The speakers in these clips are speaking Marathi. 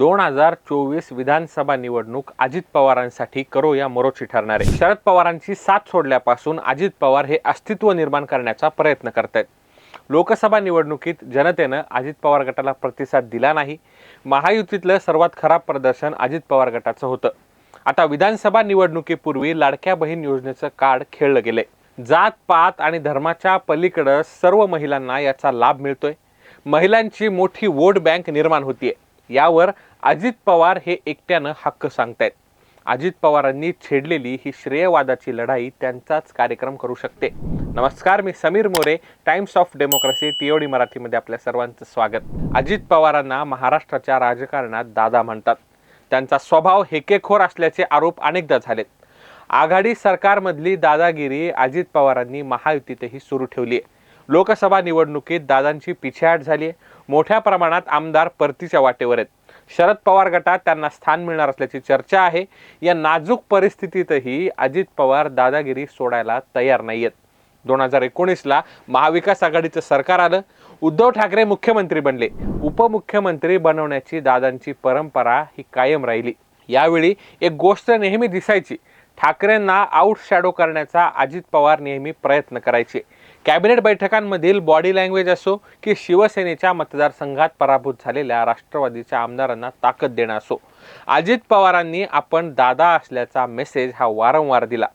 दोन हजार चोवीस विधानसभा निवडणूक अजित पवारांसाठी करो या मरोची ठरणार आहे. शरद पवारांची साथ सोडल्यापासून अजित पवार हे अस्तित्व निर्माण करण्याचा प्रयत्न करतायत. लोकसभा निवडणुकीत जनतेनं अजित पवार गटाला प्रतिसाद दिला नाही. महायुतीतलं सर्वात खराब प्रदर्शन अजित पवार गटाचं होतं. आता विधानसभा निवडणुकीपूर्वी लाडक्या बहीण योजनेचं कार्ड खेळलं गेलंय. जात पात आणि धर्माच्या पलीकडं सर्व महिलांना याचा लाभ मिळतोय. महिलांची मोठी वोट बँक निर्माण होतीये. यावर अजित पवार हे एकट्यानं हक्क सांगतायत. अजित पवारांनी छेडलेली ही श्रेयवादाची लढाई त्यांचाच कार्यक्रम करू शकते. नमस्कार मी Sameer More Times of Democracy TOD मराठीमध्ये आपल्या सर्वांचं स्वागत. अजित पवारांना महाराष्ट्राच्या राजकारणात दादा म्हणतात. त्यांचा स्वभाव हेकेखोर असल्याचे आरोप अनेकदा झालेत. आघाडी सरकारमधली दादागिरी अजित पवारांनी महायुतीतही सुरू ठेवली आहे. लोकसभा निवडणुकीत दादांची पिछेहाट झाली आहे. मोठ्या प्रमाणात आमदार परतीच्या वाटेवर आहेत. शरद पवार गटात त्यांना स्थान मिळणार असल्याची चर्चा आहे. या नाजूक परिस्थितीतही अजित पवार दादागिरी सोडायला तयार नाही आहेत दोन हजार एकोणीसला महाविकास आघाडीचं सरकार आलं. उद्धव ठाकरे मुख्यमंत्री बनले. उपमुख्यमंत्री बनवण्याची दादांची परंपरा ही कायम राहिली. यावेळी एक गोष्ट नेहमी दिसायची. ठाकरेंना आउट शॅडो करण्याचा अजित पवार नेहमी प्रयत्न करायचे. कॅबिनेट बैठकांमधील बॉडी लँग्वेज असो की शिवसेनेच्या मतदारसंघात पराभूत झालेल्या राष्ट्रवादीच्या आमदारांना ताकद देणं असो. अजित पवारांनी आपण दादा असल्याचा मेसेज हा वारंवार दिला.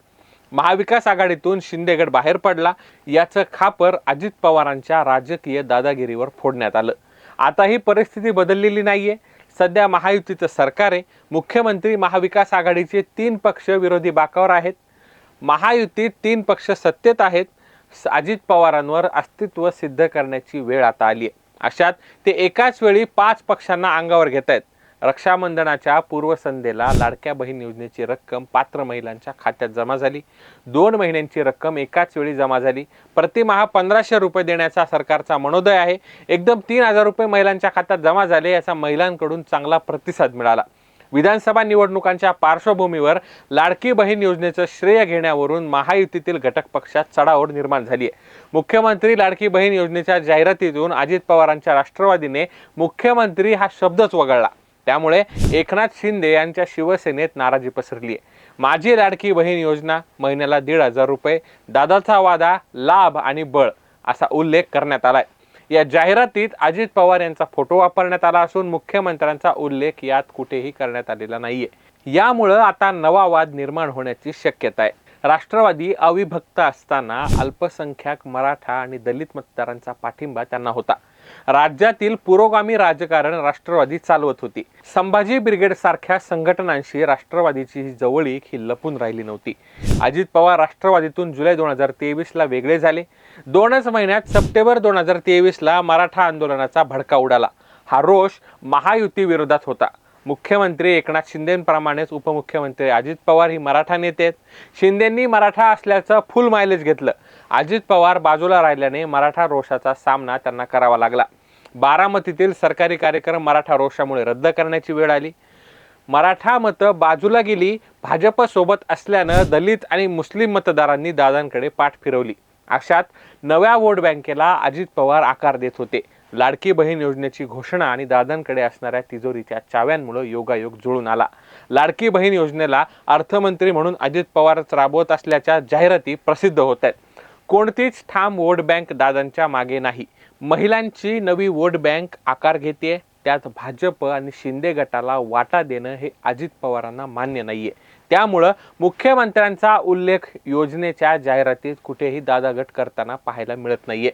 महाविकास आघाडीतून शिंदेगड बाहेर पडला याचं खापर अजित पवारांच्या राजकीय दादागिरीवर फोडण्यात आलं. आता ही परिस्थिती बदललेली नाहीये. सध्या महायुतीचं सरकार आहे. मुख्यमंत्री महाविकास आघाडीचे तीन पक्ष विरोधी बाकावर आहेत. महायुतीत तीन पक्ष सत्तेत आहेत. अजित पवारांवर अस्तित्व सिद्ध करण्याची वेळ आता आली आहे अशात ते एकाच वेळी पाच पक्षांना अंगावर घेत आहेत रक्षाबंधनाच्या पूर्वसंध्येला लाडक्या बहीण योजनेची रक्कम पात्र महिलांच्या खात्यात जमा झाली. दोन महिन्यांची रक्कम एकाच वेळी जमा झाली. प्रतिमाहा पंधराशे रुपये देण्याचा सरकारचा मनोदय आहे. एकदम तीन हजार रुपये महिलांच्या खात्यात जमा झाले याचा महिलांकडून चांगला प्रतिसाद मिळाला. विधानसभा निवडणुकांच्या पार्श्वभूमीवर लाडकी बहीण योजनेचं श्रेय घेण्यावरून महायुतीतील घटक पक्षात चढाओढ निर्माण झाली आहे मुख्यमंत्री लाडकी बहीण योजनेच्या जाहिरातीतून अजित पवारांच्या राष्ट्रवादीने मुख्यमंत्री हा शब्दच वगळला. त्यामुळे एकनाथ शिंदे यांच्या शिवसेनेत नाराजी पसरली आहे माझी लाडकी बहीण योजना महिन्याला दीड हजार रुपये दादाचा वादा लाभ आणि बळ असा उल्लेख करण्यात आलाय. या जाहिरातीत अजित पवार यांचा फोटो वापरण्यात आला असून मुख्यमंत्र्यांचा उल्लेख यात कुठेही करण्यात आलेला नाहीये. यामुळं आता नवा वाद निर्माण होण्याची शक्यता आहे. राष्ट्रवादी अविभक्त असताना अल्पसंख्याक मराठा आणि दलित मतदारांचा पाठिंबा त्यांना होता. राज्यातील पुरोगामी राजकारण राष्ट्रवादी चालवत होती. संभाजी ब्रिगेड सारख्या संघटनांशी राष्ट्रवादीची ही जवळीक ही लपून राहिली नव्हती. अजित पवार राष्ट्रवादीतून जुलै दोन हजार तेवीसला वेगळे झाले. दोनच महिन्यात सप्टेंबर दोन हजार तेवीसला मराठा आंदोलनाचा भडका उडाला. हा रोष महायुती विरोधात होता. मुख्यमंत्री एकनाथ शिंदेप्रमाणेच उपमुख्यमंत्री. अजित पवार ही मराठा नेते आहेत. शिंदेंनी मराठा असल्याचं फुल मायलेज घेतलं. अजित पवार बाजूला राहिल्याने मराठा रोषाचा सामना त्यांना करावा लागला. बारामतीतील सरकारी कार्यक्रम मराठा रोषामुळे रद्द करण्याची वेळ आली. मराठा मतं बाजूला गेली भाजपसोबत असल्यानं दलित आणि मुस्लिम मतदारांनी दादांकडे पाठ फिरवली. अशात नव्या वोट बँकेला अजित पवार आकार देत होते. लाडकी बहीण योजनेची घोषणा आणि दादांकडे असणाऱ्या तिजोरीच्या चाव्यांमुळे योगायोग जुळून आला. लाडकी बहीण योजनेला अर्थमंत्री म्हणून अजित पवारच राबवत असल्याच्या जाहिराती प्रसिद्ध होत आहेत. कोणतीच ठाम वोट बँक दादांच्या मागे नाही. महिलांची नवी वोट बँक आकार घेते त्यात भाजप आणि शिंदे गटाला वाटा देणं हे अजित पवारांना मान्य नाहीये. त्यामुळं मुख्यमंत्र्यांचा उल्लेख योजनेच्या जाहिरातीत कुठेही दादा गट करताना पाहायला मिळत नाहीये.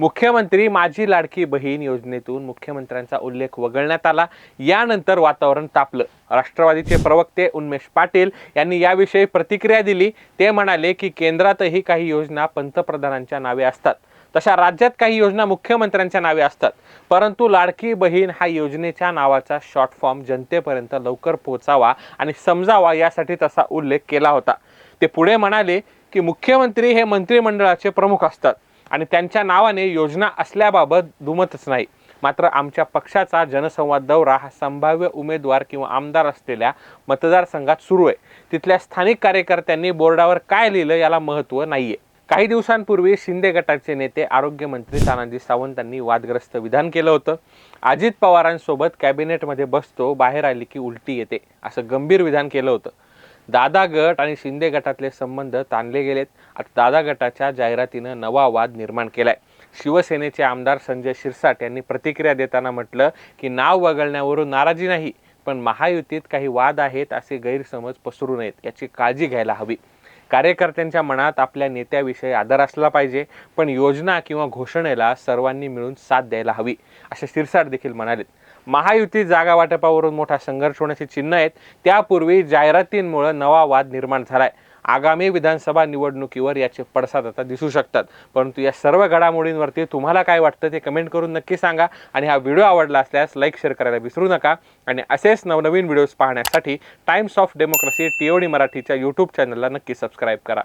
मुख्यमंत्री माझी लाडकी बहीण योजनेतून मुख्यमंत्र्यांचा उल्लेख वगळण्यात आला. यानंतर वातावरण तापलं. राष्ट्रवादीचे प्रवक्ते उन्मेष पाटील यांनी याविषयी प्रतिक्रिया दिली. ते म्हणाले की केंद्रातही काही योजना पंतप्रधानांच्या नावे असतात. तशा राज्यात काही योजना मुख्यमंत्र्यांच्या नावे असतात. परंतु लाडकी बहीण हा योजनेच्या नावाचा शॉर्ट फॉर्म जनतेपर्यंत लवकर पोहोचावा आणि समजावा यासाठी तसा उल्लेख केला होता. ते पुढे म्हणाले की मुख्यमंत्री हे मंत्रिमंडळाचे प्रमुख असतात. आणि त्यांच्या नावाने योजना असल्याबाबत दुमतच नाही. मात्र आमच्या पक्षाचा जनसंवाद दौरा हा संभाव्य उमेदवार किंवा आमदार असलेल्या मतदारसंघात सुरू आहे. तिथल्या स्थानिक कार्यकर्त्यांनी बोर्डावर काय लिहिलं याला महत्त्व नाही आहे काही दिवसांपूर्वी शिंदे गटाचे नेते आरोग्यमंत्री तानाजी सावंतांनी वादग्रस्त विधान केलं होतं. अजित पवारांसोबत कॅबिनेटमध्ये बसतो बाहेर आली की उलटी येते असं गंभीर विधान केलं होतं. दादा गट आणि शिंदे गटातले संबंध ताणले गेलेत. आता दादा गटाच्या जाहिरातीनं नवा वाद निर्माण केलाय. शिवसेनेचे आमदार संजय शिरसाट यांनी प्रतिक्रिया देताना म्हटलं की नाव वगळण्यावरून नाराजी नाही पण महायुतीत काही वाद आहेत असे गैरसमज पसरू नयेत याची काळजी घ्यायला हवी. कार्यकर्त्यांच्या मनात आपल्या नेत्याविषयी आदर असला पाहिजे पण योजना किंवा घोषणेला सर्वांनी मिळून साथ द्यायला हवी असे शिरसाट देखील म्हणालेत. महायुती जागा वाटपावरून मोठा संघर्ष होण्याची चिन्ह आहेत. त्यापूर्वी जाहिरातींमुळे नवा वाद निर्माण झालाय. आगामी विधानसभा निवडणुकीवर याचे पडसाद आता दिसू शकतात. परंतु या सर्व घडामोडींवरती तुम्हाला काय वाटतं ते कमेंट करून नक्की सांगा. आणि हा व्हिडिओ आवडला असल्यास लाईक शेअर करायला विसरू नका. आणि असेच नवनवीन व्हिडिओज पाहण्यासाठी टाइम्स ऑफ डेमोक्रेसी टीओडी मराठीच्या यूट्यूब चॅनलला नक्की सबस्क्राईब करा.